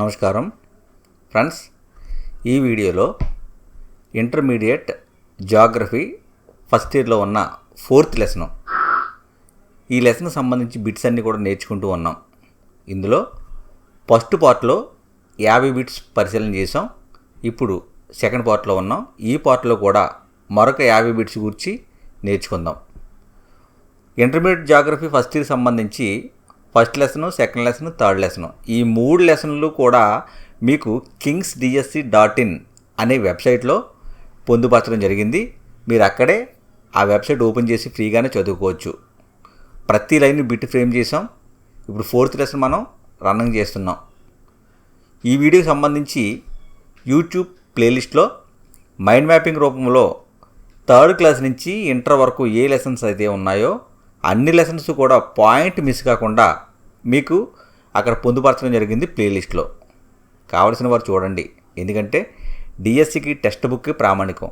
నమస్కారం. ఫ్రెండ్స్ ఈ వీడియోలో ఇంటర్మీడియట్ జాగ్రఫీ ఫస్ట్ ఇయర్లో ఉన్న ఫోర్త్ లెసన్. ఈ లెసన్ సంబంధించి బిట్స్ అన్నీ కూడా నేర్చుకుంటూ ఉన్నాం. ఇందులో ఫస్ట్ పార్ట్లో యాభై బిట్స్ పరిశీలన చేసాం ఇప్పుడు సెకండ్ పార్ట్లో ఉన్నాం. ఈ పార్ట్లో కూడా మరొక యాభై బిట్స్ గురించి నేర్చుకుందాం. ఇంటర్మీడియట్ జాగ్రఫీ ఫస్ట్ ఇయర్ సంబంధించి first lesson second lesson third lesson. ఈ మూడు లెసన్లు కూడా మీకు కింగ్స్ డిఎస్సి డాట్ ఇన్ అనే వెబ్సైట్లో పొందుపరచడం జరిగింది. మీరు అక్కడే ఆ వెబ్సైట్ ఓపెన్ చేసి ఫ్రీగానే చదువుకోవచ్చు. ప్రతి లైన్ బిట్ ఫ్రేమ్ చేసాం. ఇప్పుడు ఫోర్త్ లెసన్ మనం రన్నింగ్ చేస్తున్నాం. ఈ వీడియోకి సంబంధించి యూట్యూబ్ ప్లేలిస్ట్లో మైండ్ మ్యాపింగ్ రూపంలో థర్డ్ క్లాస్ నుంచి ఇంటర్ వరకు ఏ లెసన్స్ అయితే ఉన్నాయో అన్ని లెసన్స్ కూడా పాయింట్ మిస్ కాకుండా మీకు అక్కడ పొందుపరచడం జరిగింది ప్లేలిస్ట్లో. కావలసిన వారు చూడండి. ఎందుకంటే డిఎస్సికి టెక్స్ట్ బుక్ ప్రామాణికం.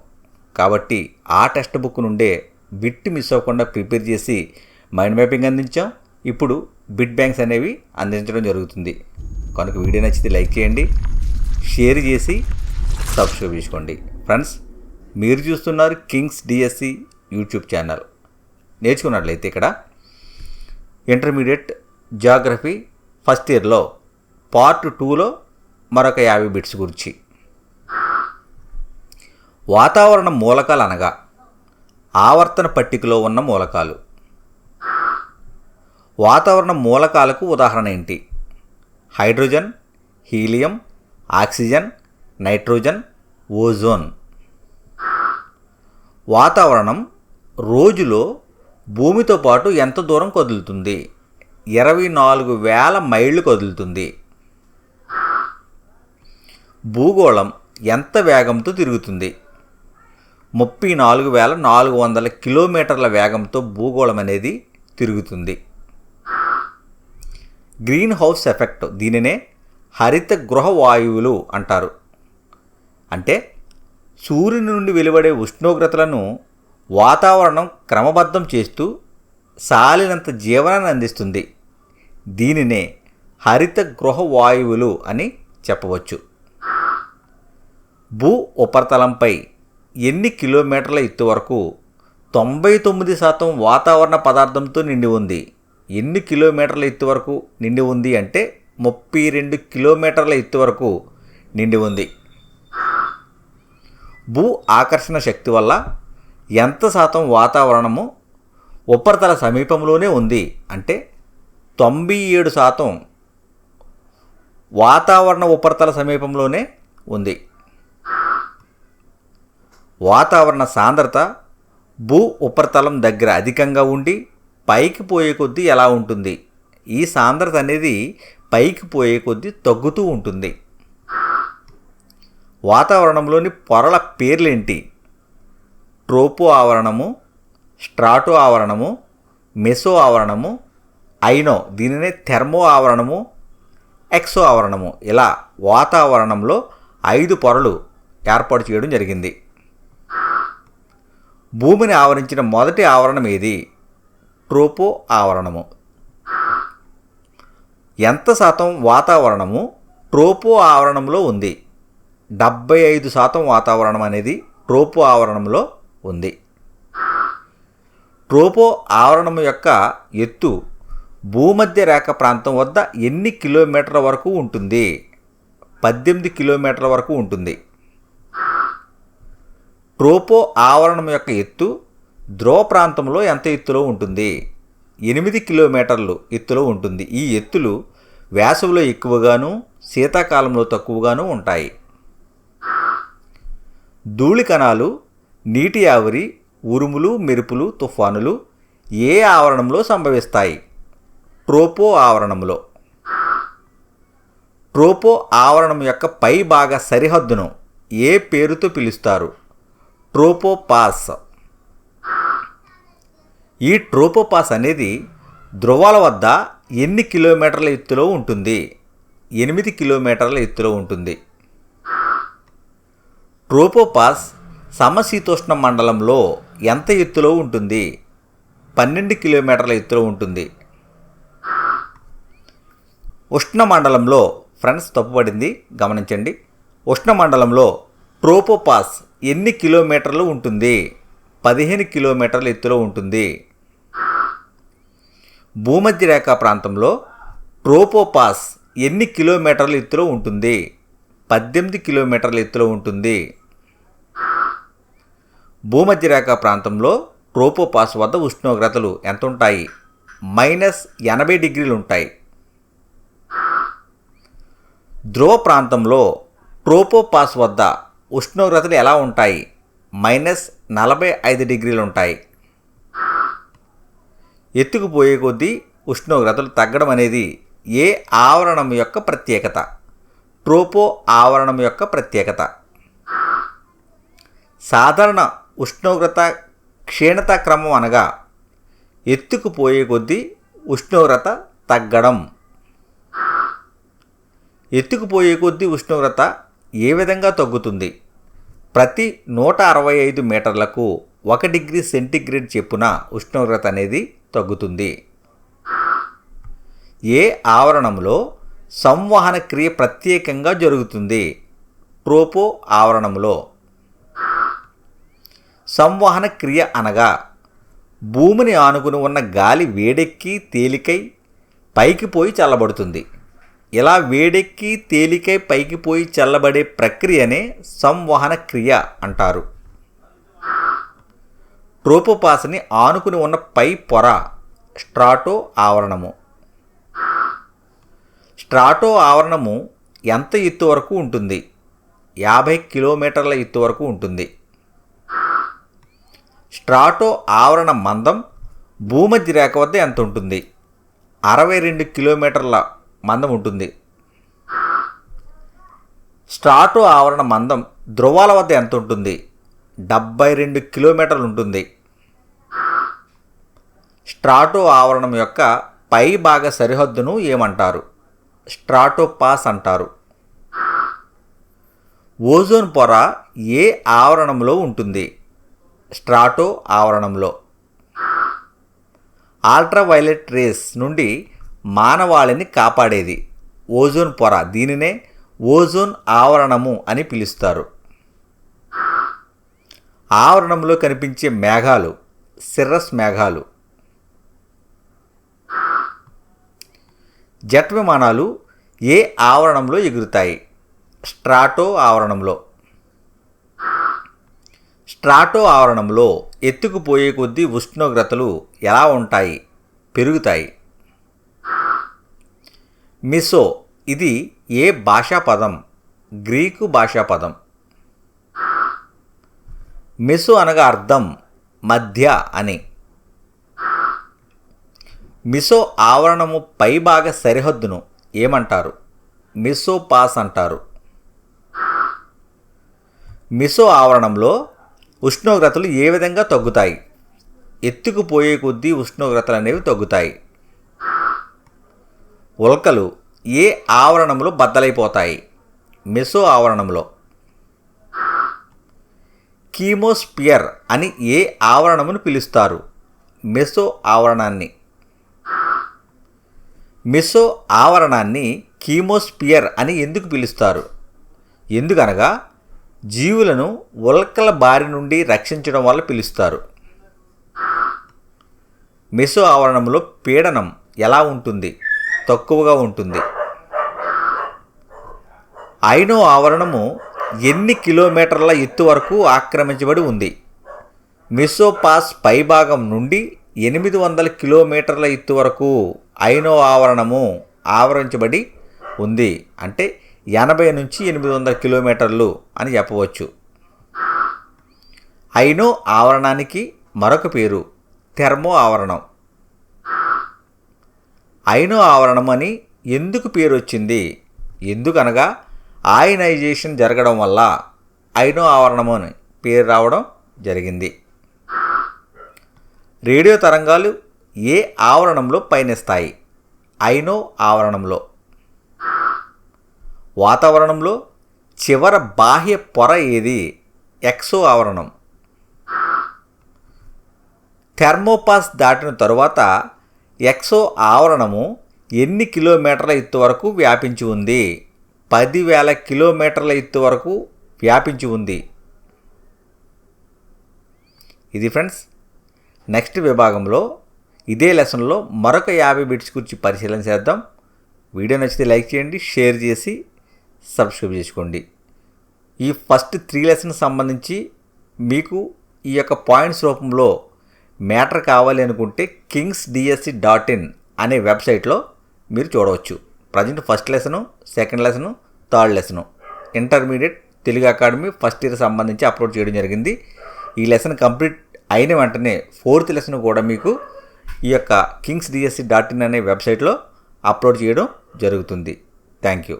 కాబట్టి ఆ టెక్స్ట్ బుక్ నుండే బిట్ మిస్ అవ్వకుండా ప్రిపేర్ చేసి మైండ్ మ్యాపింగ్ అందించాం. ఇప్పుడు బిట్ బ్యాంక్స్ అనేవి అందించడం జరుగుతుంది. కనుక వీడియో నచ్చితే లైక్ చేయండి. షేర్ చేసి సబ్స్క్రైబ్ చేసుకోండి. ఫ్రెండ్స్ మీరు చూస్తున్నారు కింగ్స్ డిఎస్సి యూట్యూబ్ ఛానల్. నేర్చుకున్నట్లయితే ఇక్కడ ఇంటర్మీడియట్ జాగ్రఫీ ఫస్ట్ ఇయర్లో పార్ట్ టూలో మరొక యాభై బిట్స్ గురించి. వాతావరణ మూలకాలు అనగా ఆవర్తన పట్టికలో ఉన్న మూలకాలు. వాతావరణ మూలకాలకు ఉదాహరణ ఏంటి? Hydrogen helium oxygen nitrogen ozone. వాతావరణం రోజులో భూమితో పాటు ఎంత దూరం కదులుతుంది? ఇరవై నాలుగు వేల మైళ్ళు కదులుతుంది. భూగోళం ఎంత వేగంతో తిరుగుతుంది? ముప్పై నాలుగు వేల నాలుగు వందల కిలోమీటర్ల వేగంతో భూగోళం అనేది తిరుగుతుంది. గ్రీన్ హౌస్ ఎఫెక్ట్ దీనినే హరిత గృహ వాయువులు అంటారు. అంటే సూర్యుని నుండి వెలువడే ఉష్ణోగ్రతలను వాతావరణం క్రమబద్ధం చేస్తూ సాలినంత జీవనాన్ని అందిస్తుంది. దీనినే హరిత గృహ వాయువులు అని చెప్పవచ్చు. భూ ఉపరితలంపై ఎన్ని కిలోమీటర్ల ఎత్తు వరకు తొంభై తొమ్మిది శాతం వాతావరణ పదార్థంతో నిండి ఉంది. ఎన్ని కిలోమీటర్ల ఎత్తు వరకు నిండి ఉంది అంటే ముప్పై రెండు కిలోమీటర్ల ఎత్తు వరకు నిండి ఉంది. భూ ఆకర్షణ శక్తి వల్ల ఎంత శాతం వాతావరణము ఉపరితల సమీపంలోనే ఉంది. అంటే తొంభై ఏడు శాతం వాతావరణ ఉపరితల సమీపంలోనే ఉంది. వాతావరణ సాంద్రత భూ ఉపరితలం దగ్గర అధికంగా ఉండి పైకి పోయే కొద్దీ ఎలా ఉంటుంది? ఈ సాంద్రత అనేది పైకి పోయే కొద్దీ తగ్గుతూ ఉంటుంది. వాతావరణంలోని పొరల పేర్లేంటి? ట్రోపో ఆవరణము స్ట్రాటో ఆవరణము మెసో ఆవరణము ఐనో దీనినే థెర్మో ఆవరణము ఎక్సో ఆవరణము. ఇలా వాతావరణంలో ఐదు పొరలు ఏర్పాటు చేయడం జరిగింది. భూమిని ఆవరించిన మొదటి ఆవరణం ఏది? ట్రోపో ఆవరణము. ఎంత శాతం వాతావరణము ట్రోపో ఆవరణంలో ఉంది? డెబ్బై ఐదు శాతం వాతావరణం అనేది ట్రోపో ఆవరణంలో ఉంది. ట్రోపో ఆవరణం యొక్క ఎత్తు భూమధ్య రేఖ ప్రాంతం వద్ద ఎన్ని కిలోమీటర్ల వరకు ఉంటుంది? పద్దెనిమిది కిలోమీటర్ల వరకు ఉంటుంది. ట్రోపో ఆవరణం యొక్క ఎత్తు ధ్రువ ప్రాంతంలో ఎంత ఎత్తులో ఉంటుంది? ఎనిమిది కిలోమీటర్లు ఎత్తులో ఉంటుంది. ఈ ఎత్తులు వేసవిలో ఎక్కువగాను శీతాకాలంలో తక్కువగాను ఉంటాయి. ధూళి కణాలు నీటి ఆవిరి ఉరుములు మెరుపులు తుఫానులు ఏ ఆవరణంలో సంభవిస్తాయి? ట్రోపో ఆవరణంలో ట్రోపో ఆవరణం యొక్క పై భాగ సరిహద్దును ఏ పేరుతో పిలుస్తారు? ట్రోపోపాస్. ఈ ట్రోపోపాస్ అనేది ధ్రువాల వద్ద ఎన్ని కిలోమీటర్ల ఎత్తులో ఉంటుంది? ఎనిమిది కిలోమీటర్ల ఎత్తులో ఉంటుంది. ట్రోపోపాస్ సమశీతోష్ణ మండలంలో ఎంత ఎత్తులో ఉంటుంది? పన్నెండు కిలోమీటర్ల ఎత్తులో ఉంటుంది. ఉష్ణ మండలంలో ఫ్రెండ్స్ తప్పుపడింది గమనించండి. ఉష్ణ మండలంలో ట్రోపోపాస్ ఎన్ని కిలోమీటర్లు ఉంటుంది? పదిహేను కిలోమీటర్ల ఎత్తులో ఉంటుంది. భూమధ్య రేఖ ప్రాంతంలో ట్రోపోపాస్ ఎన్ని కిలోమీటర్ల ఎత్తులో ఉంటుంది? పద్దెనిమిది కిలోమీటర్ల ఎత్తులో ఉంటుంది. భూమధ్యరేఖ ప్రాంతంలో ట్రోపోపాస్ వద్ద ఉష్ణోగ్రతలు ఎంత ఉంటాయి మైనస్ ఎనభై డిగ్రీలు ఉంటాయి ధ్రువ ప్రాంతంలో ట్రోపోపాస్ వద్ద ఉష్ణోగ్రతలు ఎలా ఉంటాయి? మైనస్ నలభై ఐదు డిగ్రీలు ఉంటాయి ఎత్తుకుపోయే కొద్దీ ఉష్ణోగ్రతలు తగ్గడం అనేది ఏ ఆవరణం యొక్క ప్రత్యేకత? ట్రోపో ఆవరణం యొక్క ప్రత్యేకత. సాధారణ ఉష్ణోగ్రత క్షీణత క్రమం అనగా ఎత్తుకుపోయే కొద్దీ ఉష్ణోగ్రత తగ్గడం. ఎత్తుకుపోయే కొద్దీ ఉష్ణోగ్రత ఏ విధంగా తగ్గుతుంది? ప్రతి నూట అరవై ఐదు మీటర్లకు ఒక డిగ్రీ సెంటీగ్రేడ్ చెప్పున ఉష్ణోగ్రత అనేది తగ్గుతుంది. ఏ ఆవరణంలో సంవహన క్రియ ప్రత్యేకంగా జరుగుతుంది? ట్రోపో ఆవరణంలో. సంవహన క్రియ అనగా భూమిని ఆనుకుని ఉన్న గాలి వేడెక్కి తేలికై పైకి పోయి చల్లబడుతుంది. ఇలా వేడెక్కి తేలికై పైకి పోయి చల్లబడే ప్రక్రియనే సంవహన క్రియ అంటారు. ట్రోపోపాస్ని ఆనుకుని ఉన్న పై పొర స్ట్రాటో ఆవరణము. స్ట్రాటో ఆవరణము ఎంత ఎత్తు వరకు ఉంటుంది? యాభై కిలోమీటర్ల ఎత్తు వరకు ఉంటుంది. స్ట్రాటో ఆవరణ మందం భూమధ్య రేఖ వద్ద ఎంత ఉంటుంది? అరవై రెండు కిలోమీటర్ల మందం ఉంటుంది. స్ట్రాటో ఆవరణ మందం ధ్రువాల వద్ద ఎంత ఉంటుంది? డెబ్బై రెండు కిలోమీటర్లు ఉంటుంది. స్ట్రాటో ఆవరణం యొక్క పై భాగ సరిహద్దును ఏమంటారు? స్ట్రాటో పాస్ అంటారు. ఓజోన్ పొర ఏ ఆవరణంలో ఉంటుంది? స్ట్రాటో ఆవరణంలో. అల్ట్రావైలెట్ రేస్ నుండి మానవాళిని కాపాడేది. ఓజోన్ పొర దీనినే ఓజోన్ ఆవరణము అని పిలుస్తారు. ఆవరణంలో కనిపించే మేఘాలు సిర్రస్ మేఘాలు. జెట్ విమానాలు ఏ ఆవరణంలో ఎగురుతాయి? స్ట్రాటో ఆవరణంలో. స్ట్రాటో ఆవరణంలో ఎత్తుకుపోయే కొద్దీ ఉష్ణోగ్రతలు ఎలా ఉంటాయి? పెరుగుతాయి. మిసో ఇది ఏ భాషా పదం? గ్రీకు భాషా పదం. మిసో అనగా అర్థం మధ్య అని. మిసో ఆవరణము పైభాగ సరిహద్దును ఏమంటారు? మిసో పాస్ అంటారు. మిసో ఆవరణంలో ఉష్ణోగ్రతలు ఏ విధంగా తగ్గుతాయి? ఎత్తుకుపోయే కొద్దీ ఉష్ణోగ్రతలు అనేవి తగ్గుతాయి. ఉల్కలు ఏ ఆవరణంలో బద్దలైపోతాయి? మెసో ఆవరణంలో కీమోస్పియర్ అని ఏ ఆవరణమును పిలుస్తారు? మెసో ఆవరణాన్ని. మెసో ఆవరణాన్ని కీమోస్పియర్ అని ఎందుకు పిలుస్తారు? ఎందుకనగా జీవులను ఉల్కల బారి నుండి రక్షించడం వల్ల పిలుస్తారు. మెసో ఆవరణంలో పీడనం ఎలా ఉంటుంది? తక్కువగా ఉంటుంది. ఐనో ఆవరణము ఎన్ని కిలోమీటర్ల ఎత్తు వరకు ఆక్రమించబడి ఉంది? మిసోపాస్ పైభాగం నుండి ఎనిమిది వందల కిలోమీటర్ల ఎత్తు వరకు ఐనో ఆవరణము ఆవరించబడి ఉంది. అంటే ఎనభై నుంచి ఎనిమిది వందల కిలోమీటర్లు అని చెప్పవచ్చు. ఐనో ఆవరణానికి మరొక పేరు థెర్మో ఆవరణం. ఐనో ఆవరణం అని ఎందుకు పేరు వచ్చింది? ఎందుకనగా ఆయనైజేషన్ జరగడం వల్ల ఐనో ఆవరణం అని పేరు రావడం జరిగింది. రేడియో తరంగాలు ఏ ఆవరణంలో పయనిస్తాయి? ఐనో ఆవరణంలో. వాతావరణంలో చివర బాహ్య పొర ఏది? ఎక్సో ఆవరణం. థెర్మోపాస్ దాటిన తరువాత ఎక్సో ఆవరణము ఎన్ని కిలోమీటర్ల ఎత్తు వరకు వ్యాపించి ఉంది? పదివేల కిలోమీటర్ల ఎత్తు వరకు వ్యాపించి ఉంది. ఇది ఫ్రెండ్స్ నెక్స్ట్ విభాగంలో ఇదే లెసన్లో మరొక యాభై బిట్స్ గురించి పరిశీలన చేద్దాం. వీడియో నచ్చితే లైక్ చేయండి షేర్ చేసి సబ్స్క్రైబ్ చేసుకోండి. ఈ ఫస్ట్ త్రీ లెసన్ సంబంధించి మీకు ఈ యొక్క పాయింట్స్ రూపంలో మ్యాటర్ కావాలి అనుకుంటే కింగ్స్ డిఎస్సి డాట్ ఇన్ అనే వెబ్సైట్లో మీరు చూడవచ్చు. Present first lesson second lesson third lesson. Intermediate Telugu academy first year సంబంధించి అప్లోడ్ చేయడం జరిగింది. ఈ లెసన్ కంప్లీట్ అయిన వెంటనే ఫోర్త్ లెసన్ కూడా మీకు ఈ యొక్క కింగ్స్ డిఎస్సి డాట్ ఇన్ అనే వెబ్సైట్లో అప్లోడ్ చేయడం జరుగుతుంది. Thank you.